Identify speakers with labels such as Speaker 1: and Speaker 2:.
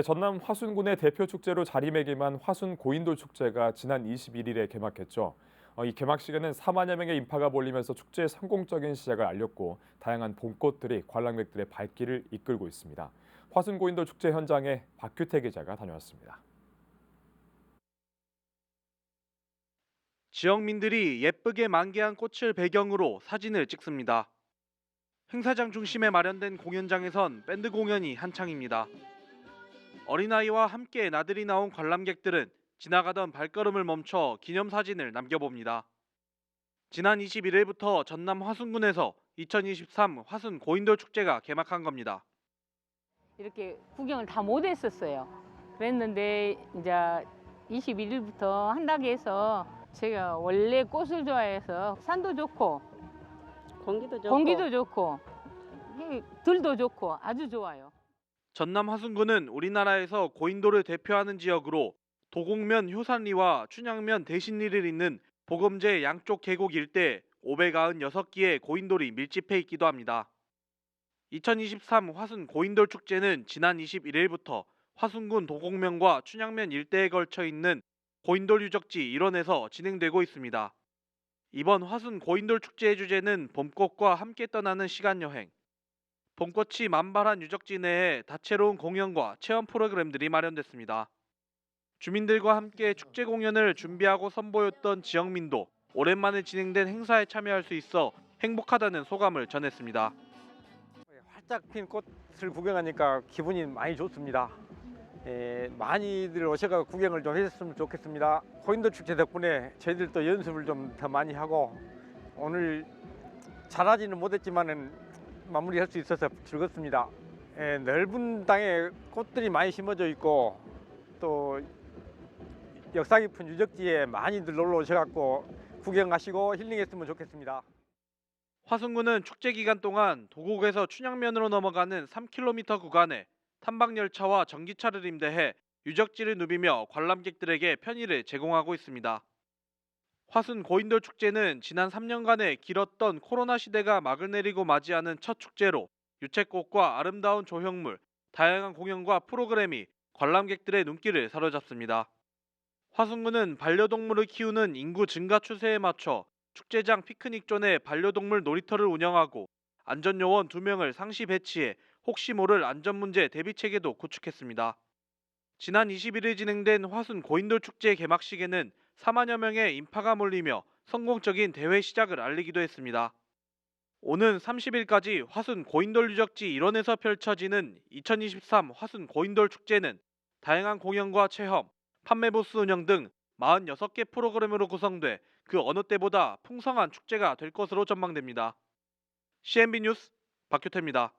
Speaker 1: 네, 전남 화순군의 대표 축제로 자리매김한 화순 고인돌 축제가 지난 21일에 개막했죠. 어, 이 개막식에는 4만여 명의 인파가 몰리면서 축제의 성공적인 시작을 알렸고 다양한 봄꽃들이 관람객들의 발길을 이끌고 있습니다. 화순 고인돌 축제 현장에 박규태 기자가 다녀왔습니다.
Speaker 2: 지역민들이 예쁘게 만개한 꽃을 배경으로 사진을 찍습니다. 행사장 중심에 마련된 공연장에선 밴드 공연이 한창입니다. 어린아이와 함께 나들이 나온 관람객들은 지나가던 발걸음을 멈춰 기념사진을 남겨봅니다. 지난 21일부터 전남 화순군에서 2023 화순 고인돌 축제가 개막한 겁니다.
Speaker 3: 이렇게 구경을 다 못 했었어요. 그랬는데 이제 21일부터 한다고 해서 제가 원래 꽃을 좋아해서 산도 좋고
Speaker 4: 공기도 좋고
Speaker 3: 공기도 좋고 이 들도 좋고 아주 좋아요.
Speaker 2: 전남 화순군은 우리나라에서 고인돌을 대표하는 지역으로 도곡면 효산리와 춘향면 대신리를 잇는 보금제 양쪽 계곡 일대 596기의 고인돌이 밀집해 있기도 합니다. 2023 화순 고인돌 축제는 지난 21일부터 화순군 도곡면과 춘향면 일대에 걸쳐 있는 고인돌 유적지 일원에서 진행되고 있습니다. 이번 화순 고인돌 축제의 주제는 봄꽃과 함께 떠나는 시간 여행. 봄꽃이 만발한 유적지 내에 다채로운 공연과 체험 프로그램들이 마련됐습니다. 주민들과 함께 축제 공연을 준비하고 선보였던 지역민도 오랜만에 진행된 행사에 참여할 수 있어 행복하다는 소감을 전했습니다.
Speaker 5: 활짝 핀 꽃을 구경하니까 기분이 많이 좋습니다. 예, 많이들 오셔가 구경을 좀 했으면 좋겠습니다. 고인돌 축제 덕분에 저희들도 연습을 좀 더 많이 하고 오늘 잘하지는 못했지만은 마무리할 수 있어서 즐겁습니다. 예, 넓은 땅에 꽃들이 많이 심어져 있고 또 역사 깊은 유적지에 많이들 놀러 오셔갖고 구경하시고 힐링했으면 좋겠습니다.
Speaker 2: 화순군은 축제 기간 동안 도곡에서 춘향면으로 넘어가는 3km 구간에 탐방 열차와 전기차를 임대해 유적지를 누비며 관람객들에게 편의를 제공하고 있습니다. 화순 고인돌 축제는 지난 3년간의 길었던 코로나 시대가 막을 내리고 맞이하는 첫 축제로 유채꽃과 아름다운 조형물, 다양한 공연과 프로그램이 관람객들의 눈길을 사로잡습니다. 화순군은 반려동물을 키우는 인구 증가 추세에 맞춰 축제장 피크닉존에 반려동물 놀이터를 운영하고 안전요원 2명을 상시 배치해 혹시 모를 안전 문제 대비 체계도 구축했습니다. 지난 21일 진행된 화순 고인돌 축제 개막식에는 4만여 명의 인파가 몰리며 성공적인 대회 시작을 알리기도 했습니다. 오는 30일까지 화순 고인돌 유적지 일원에서 펼쳐지는 2023 화순 고인돌 축제는 다양한 공연과 체험, 판매 부스 운영 등 46개 프로그램으로 구성돼 그 어느 때보다 풍성한 축제가 될 것으로 전망됩니다. CNB 뉴스 박효태입니다.